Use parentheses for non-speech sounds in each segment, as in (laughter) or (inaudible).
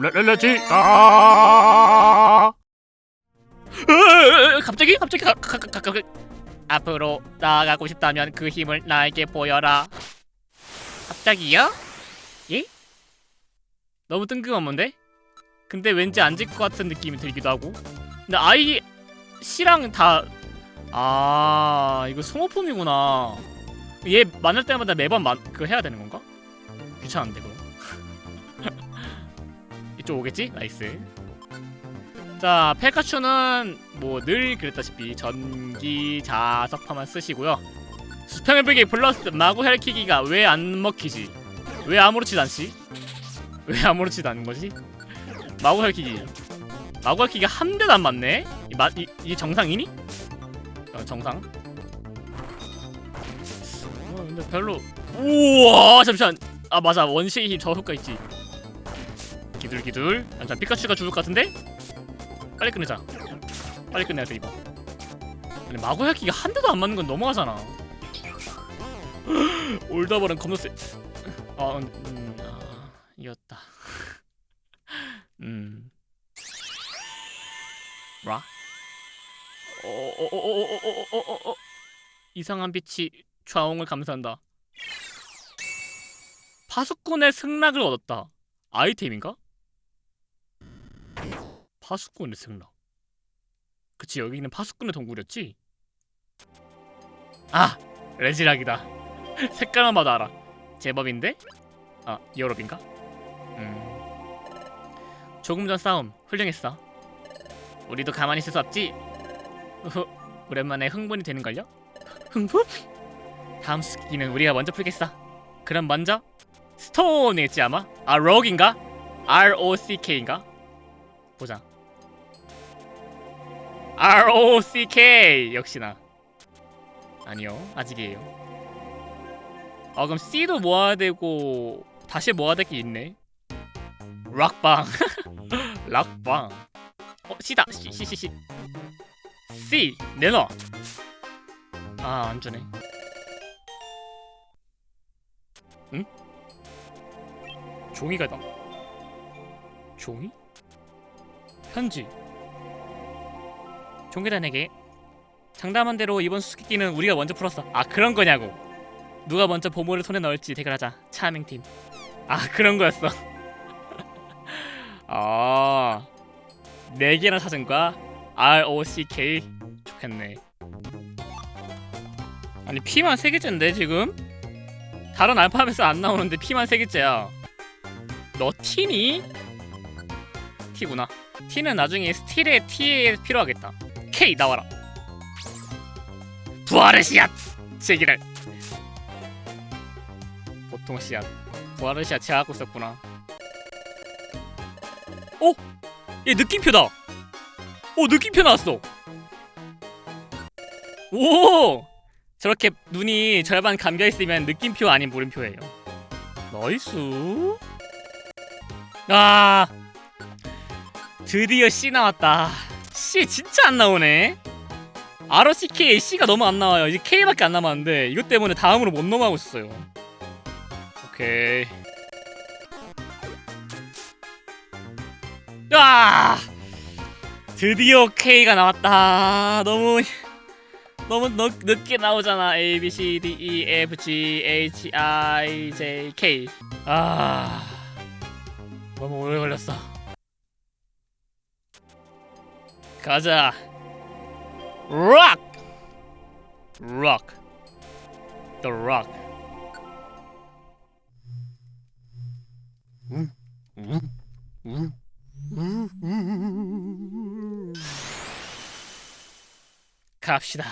레레레지 아 으, 갑자기 갑자기 가, 가, 가, 가, 가. 앞으로 나아가고 싶다면 그 힘을 나에게 보여라. 갑자기요? 예? 너무 뜬금없는데? 근데 왠지 안 질 것 같은 느낌이 들기도 하고. 근데 아이 씨랑 다 아, 이거 소모품이구나. 얘 만날 때마다 매번 만, 그거 해야 되는 건가? 귀찮은데 그거. 이쪽 오겠지? 나이스. 자, 페카츄는 뭐 늘 그랬다시피 전기 자석파만 쓰시고요. 불기 플러스 마구 헬키기가 왜 안 먹히지? 왜 아무렇지도 않지? 왜 아무렇지도 않은 거지? 마구 헬키기. 마구 헬키기가 한 대도 안 맞네? 이, 마, 이, 이 정상이니? 어, 정상. 어, 근데 별로. 우와, 잠시만. 아 맞아, 원시의 힘 저 효과 있지. 기둘기둘. 잠깐 피카츄가 죽을 것 같은데? 빨리 끝내자. 빨리 끝내야 돼 이거. 아니 마구야키가 한 대도 안 맞는 건 너무하잖아. (gasps) 겁나 세. 아, 음, 음, 아 이겼다. (laughs) 음. 라? 어어어어어어어어 이상한 빛이 좌웅을 감싼다. 파수꾼의 승낙을 얻었다. 아이템인가? 파수꾼의 승낙. 그치 여기 있는 파수꾼의 동굴이었지? 아 레지락이다. (laughs) 색깔만 봐도 알아. 제법인데? 아 여럽인가? 음. 조금 전 싸움 훌륭했어. 우리도 가만히 있을 수 없지. 우후, 오랜만에 흥분이 되는걸요? (laughs) 흥분? 다음 수기는 우리가 먼저 풀겠어. 그럼 먼저 스톤이겠지 아마? 아 록인가? R O C K인가? 보자. R O C K 역시나 아니요 아직이에요. 아 그럼 C도 모아야 되고 다시 모아야 될 게 있네. 락방 (laughs) 락방 어 C다 C C C C C 내놔 아 안 주네. 응? 종이가 나 종이? 편지 종교단에게 장담한 대로 이번 수수께끼는 우리가 먼저 풀었어. 아 그런 거냐고. 누가 먼저 보물을 손에 넣을지 대결하자 차밍 팀. 아 그런 거였어. (laughs) 아 네 개나 찾은 거야 R O C K. 좋겠네. 아니 P만 세 개째인데 지금? 다른 알파벳은 안 나오는데 P만 세 개째야. 너 T니? T구나. T는 나중에 스틸의 T에 필요하겠다. K 나와라. 부활의 씨앗 제기를. 보통 씨앗. 부활의 씨앗 제가 갖고 있었구나. 어? 얘 느낌표다. 오 느낌표 나왔어. 오 저렇게 눈이 절반 감겨 있으면 느낌표 아닌 물음표예요. 나이스. 아. 드디어 C 나왔다. C 진짜 안 나오네. ROCK C가 너무 안 나와요. 이제 K밖에 안 남았는데 이것 때문에 다음으로 못 넘어가고 있어요. 오케이. 아! 드디어 K가 나왔다. 너무 너무 늦, 늦게 나오잖아. A B C D E F G H I J K. 아. 가자. Rock. Rock. The Rock. 갑시다.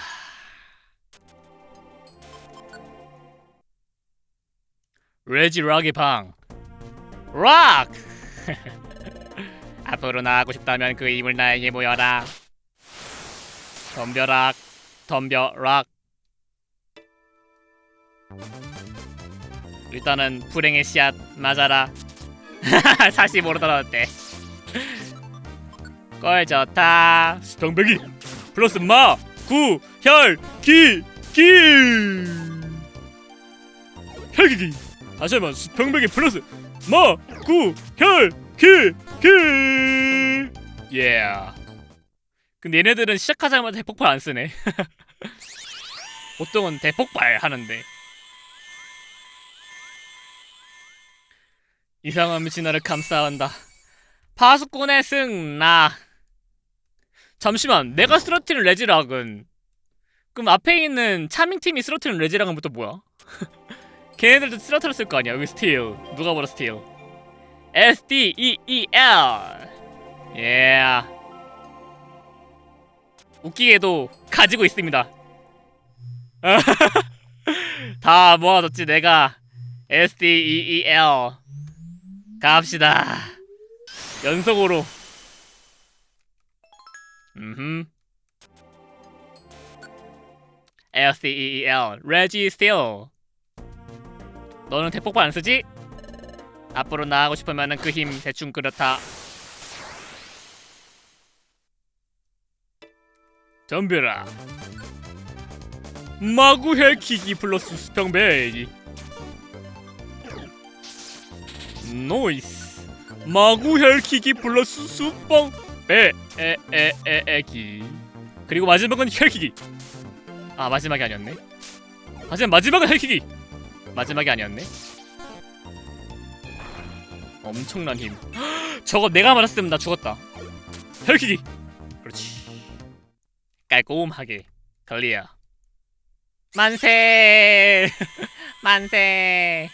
레지 락의 방. 락! 앞으로 나가고 싶다면 그 힘을 나에게 모여라. 덤벼락, 덤벼락. 일단은 불행의 씨앗 맞아라. (laughs) 사실 모르더라대. 꼴 좋다. 수평배기 플러스 마, 구, 혈, 기, 기. 혈기기. 다시 한번 수평배기 플러스 마, 구, 혈, 기, 킬. 예. 근데 얘네들은 시작하자마자 대폭발 안 쓰네. (laughs) 보통은 대폭발 하는데. 이상한 나를 감싸한다. 파수꾼의 승나. 잠시만, 내가 쓰러트린 레지락은 그럼 앞에 있는 차밍 팀이 쓰러트린 레지락은 또 뭐야? (laughs) 걔네들도 쓰러트렸을 거 아니야? 여기 스틸 누가 보라 스틸? S D E E L. 예. 웃기게도 가지고 있습니다. (laughs) 다 모아뒀지 내가 S D E E L 갑시다. 연속으로. 음. S D E E L 레지 스틸. 너는 대폭발 안 쓰지? 앞으로 나가고 싶으면은 그힘 대충 그렇다. 덤벼라. 마구 헬키기 플러스 수평배기. 노이스. 마구 헬키기 플러스 수평 배에에에기. 그리고 마지막은 헬키기. 아 마지막이 아니었네. 하지만 마지막은 헬키기. 마지막이 아니었네. 엄청난 힘. 저거 내가 맞았으면 나 죽었다. 헬키기. 그렇지. 깔끔하게 클리어. 만세. (laughs) 만세.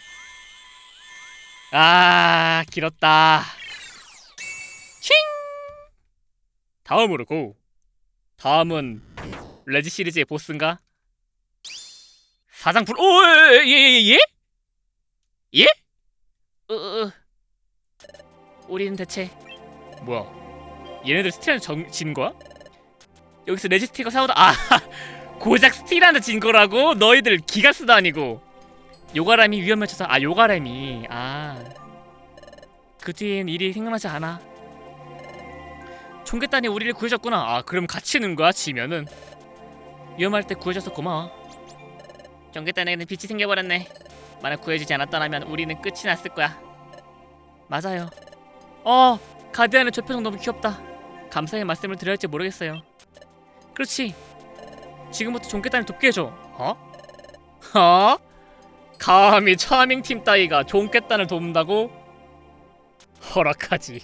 아 길었다. 칭. 다음으로 고. 다음은 레지 시리즈의 보스인가? 사장풀. 오예예예 예? 예? 으, 으. 우리는 대체 뭐야? 얘네들 스틸한테 정, 진 거야? 여기서 레지스티가 싸우다 아 (laughs) 고작 스틸한테 진 거라고? 너희들 기가스도 아니고. 요가람이 위험에 처서 아 요가람이. 아그 뒤엔 일이 생각나지 않아? 총개단이 우리를 구해줬구나. 아 그럼 같이 는 거야 지면은? 위험할 때 구해줘서 고마워. 총개단에게는 빛이 생겨버렸네. 만약 구해주지 않았더라면 우리는 끝이 났을 거야. 맞아요 어 가디안의 저 표정 너무 귀엽다. 감사의 말씀을 드려야 할지 모르겠어요. 그렇지. 지금부터 종깨단을 돕게 해줘. 어? 어? 감히 차밍 팀 따위가 종깨단을 돕는다고? 허락하지.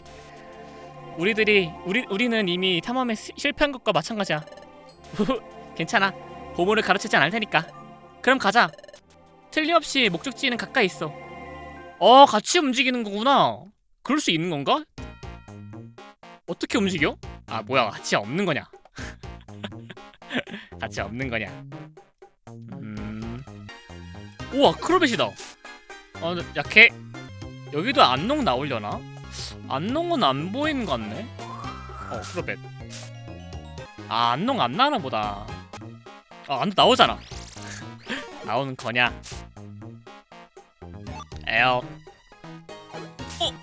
우리들이 우리, 우리는 이미 탐험에 시- 실패한 것과 마찬가지야. 괜찮아. 보물을 가르치지 않을 테니까. 그럼 가자. 틀림없이 목적지는 가까이 있어. 어 같이 움직이는 거구나 그럴 수 있는 건가? 어떻게 움직여? 아 뭐야 같이 없는 거냐? (laughs) 같이 없는 거냐? 음. 우와 크로벳이다. 어 약해. 여기도 안농 나오려나? 안농은 안 보이는 것 같네. 어 크로벳. 아 안농 안 나나 보다. 아 안 나오잖아. (laughs) 나오는 거냐? 에어.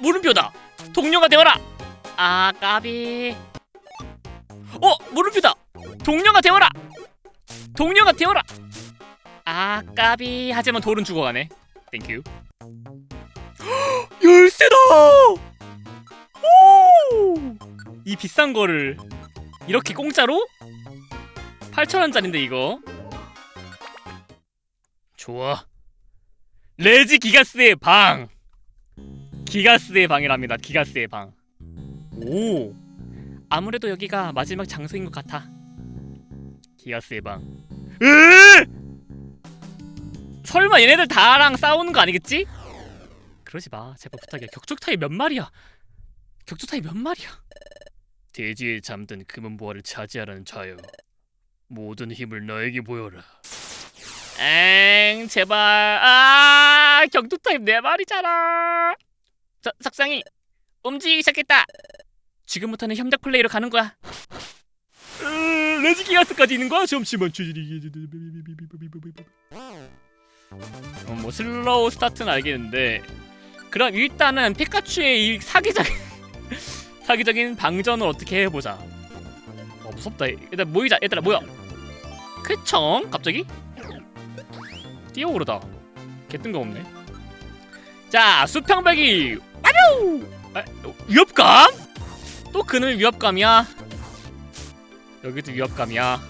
어 물음표다. 동료가 되어라. 아 까비. 어 물음표다. 동료가 되어라. 동료가 되어라. 아 까비. 하지만 돌은 죽어가네. 땡큐. (gasps) 열쇠다. 오! 이 비싼 거를 이렇게 공짜로? 8,000원짜리인데 이거. 좋아. 레지 기가스의 방. 기가스의 방이랍니다. 기가스의 방. 오. 아무래도 여기가 마지막 장소인 것 같아. 기가스의 방. 으! 설마 얘네들 다랑 싸우는 거 아니겠지? 그러지 마. 제발 부탁이야. 격투타이 몇 마리야? 격투타이 몇 마리야? 대지에 잠든 금은보화를 차지하라는 자여. 모든 힘을 너에게 보여라. 엥 제발 아 격투 타입 네 마리잖아 자, 석상이 움직이기 시작했다. 지금부터는 협력 플레이로 가는 거야. 으, 레지 기가스까지 있는 거야? 잠시만 어, 뭐 슬로우 스타트는 알겠는데. 그럼 일단은 피카츄의 이 사기적인 (laughs) 사기적인 방전을 어떻게 해보자. 어 무섭다. 일단 모이자. 얘들아 모여. 그청 갑자기? 뛰어오르다. 개 뜬금없네. 자 수평배기 아, 어, 위협감? 또 그놈의 위협감이야 여기도 위협감이야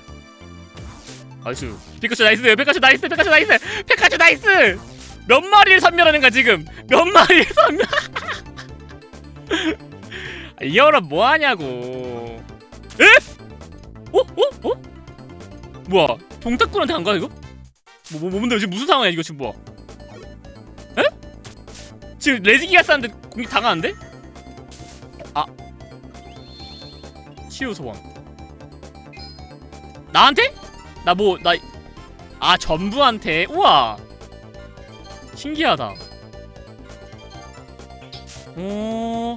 아이스 피카츄 나이스 피카츄 나이스 피카츄 나이스 피카츄 나이스 몇 마리를 선멸하는 거야 지금 몇 마리를 (laughs) 선멸 아, 이어라 뭐하냐고 에? 어? 어? 어? 뭐야 동탁군한테 간 거야 이거? 뭐, 뭐, 뭔데 지금 무슨 상황이야 이거 지금 뭐야 에? 지금 레지기가스한테 공격 당하는데? 아. 치유 소원. 나한테? 나 뭐 나 아 전부한테? 우와. 신기하다. 어.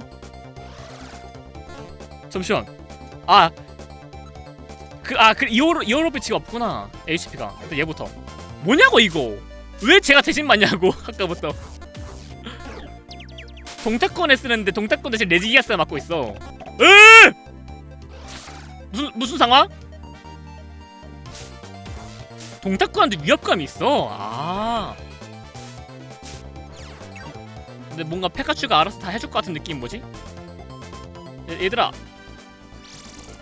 잠시만. 아. 그 아 그 이오로 이오로 배치가 없구나. HP가. 일단 얘부터. 뭐냐고 이거? 왜 제가 대신 맞냐고 (laughs) 아까부터 동탁권에 쓰는데 동탁권 대신 레지기아스가 맡고 있어 에 무슨 무슨 상황? 동탁권한테 위협감이 있어 아 근데 뭔가 페카츄가 알아서 다 해줄 것 같은 느낌 뭐지? 얘, 얘들아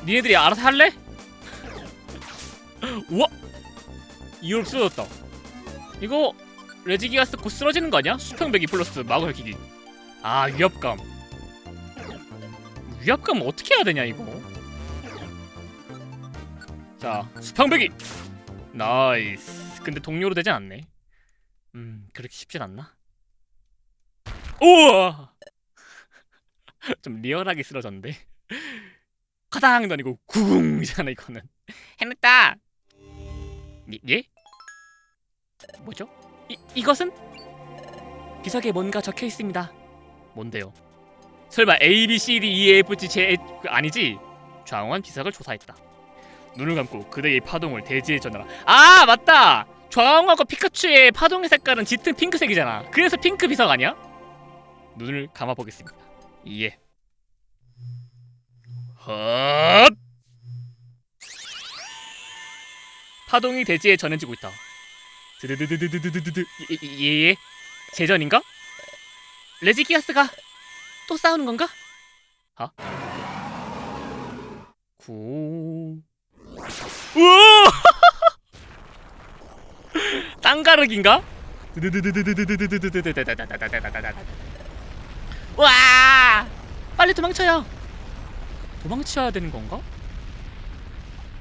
니네들이 알아서 할래? (laughs) 우와 이오로 쓰러졌다 이거 레지기가스 곧 쓰러지는 거 아니야? 수평배기 플러스 마구 혈기기 아 위협감 위협감 어떻게 해야 되냐 이거 자 수평배기 나이스 근데 동료로 되진 않네 음 그렇게 쉽진 않나? 우와 (laughs) 좀 리얼하게 쓰러졌는데 (laughs) 카당도 아니고 구궁이잖아 이거는 (laughs) 해냈다 예? 예? 뭐죠? 이, 이것은? 비석에 뭔가 적혀 있습니다 뭔데요? 설마 A, B, C, D, E, F, G, J, 그 아니지? 좌우한 비석을 조사했다 눈을 감고 그대의 파동을 대지에 전하라 아 맞다! 좌우하고 피카츄의 파동의 색깔은 짙은 핑크색이잖아 그래서 핑크 비석 아니야? 눈을 감아 보겠습니다 예 헛! 파동이 대지에 전해지고 있다. 드드드드드드드드드 예예 제전인가? 레지기아스가 또 싸우는 건가? 아? 구 우와 땅가르기인가? 와 빨리 도망쳐요. 도망쳐야 되는 건가?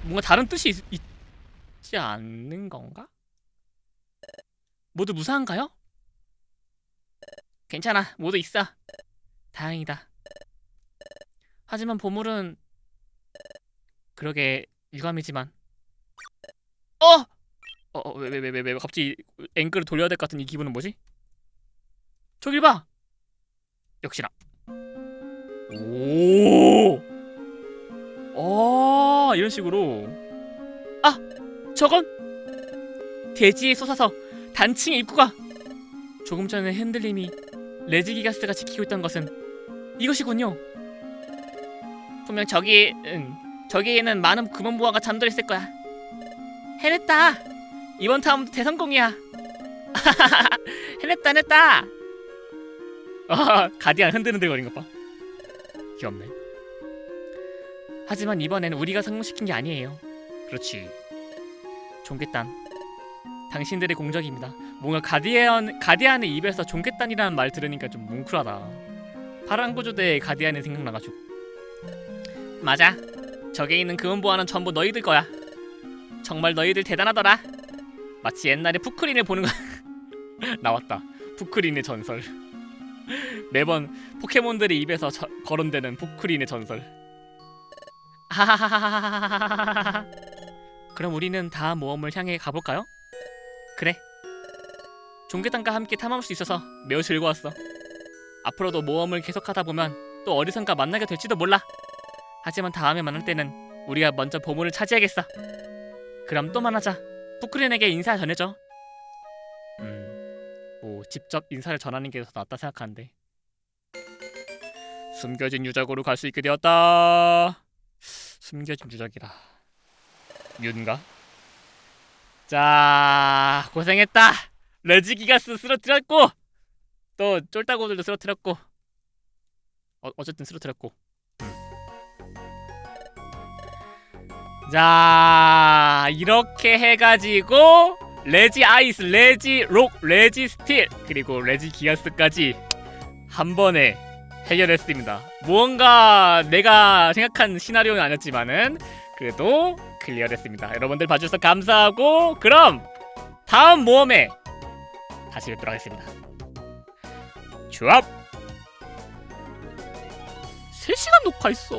뭔가 다른 뜻이 있, 있지 않는 건가? 모두 무사한가요? 괜찮아, 모두 있어. 다행이다. 하지만 보물은 그러게 유감이지만 어! 어, 왜, 왜, 왜, 왜, 왜, 갑자기 앵글을 돌려야 될 것 같은 이 기분은 뭐지? 저길 봐! 역시나. 오! 어, 이런 식으로. 아, 저건 대지에 솟아서 단층의 입구가 조금 전에 흔들림이 레지기가스가 지키고 있던 것은 이것이군요. 분명 저기, 응, 저기에는 많은 금은보화가 잠들어 있을 거야. 해냈다. 이번 탐험도 대성공이야. (laughs) 해냈다, 해냈다. 아, 가디안 흔들흔들거린 것 봐. 귀엽네. 하지만 이번엔 우리가 성공시킨 게 아니에요. 그렇지. 종괴단. 당신들의 공적입니다. 뭔가 가디안 가디안의 입에서 종괴단이라는 말 들으니까 좀 뭉클하다. 파란 구조대의 가디안이 생각나가지고. 맞아. 저게 있는 금은보화는 전부 너희들 거야. 정말 너희들 대단하더라. 마치 옛날에 푸크린을 보는 거 (laughs) 나왔다. 푸크린의 전설. (laughs) 매번 포켓몬들의 입에서 저, 거론되는 푸크린의 전설. 하하하하하하하하하하. 그럼 우리는 다음 모험을 향해 가볼까요? 그래. 종괴단과 함께 탐험할 수 있어서 매우 즐거웠어. 앞으로도 모험을 계속하다 보면 또 어디선가 만나게 될지도 몰라. 하지만 다음에 만날 때는 우리가 먼저 보물을 차지하겠어. 그럼 또 만나자. 푸크린에게 인사 전해줘. 음, 뭐 직접 인사를 전하는 게 더 낫다 생각하는데. 숨겨진 유적으로 갈 수 있게 되었다. 숨겨진 유적이라. 윤가? 자, 고생했다. 레지기가스 쓰러뜨렸고 또 쫄따구들도 쓰러뜨렸고 어, 어쨌든 쓰러뜨렸고 음. 자 이렇게 해가지고 레지 아이스, 레지 록, 레지 스틸 그리고 레지 기아스까지 한 번에 해결했습니다. 무언가 내가 생각한 시나리오는 아니었지만은 그래도 클리어됐습니다. 여러분들 봐주셔서 감사하고 그럼 다음 모험에 다시 뵙도록 하겠습니다. 주압 3시간 녹화했어.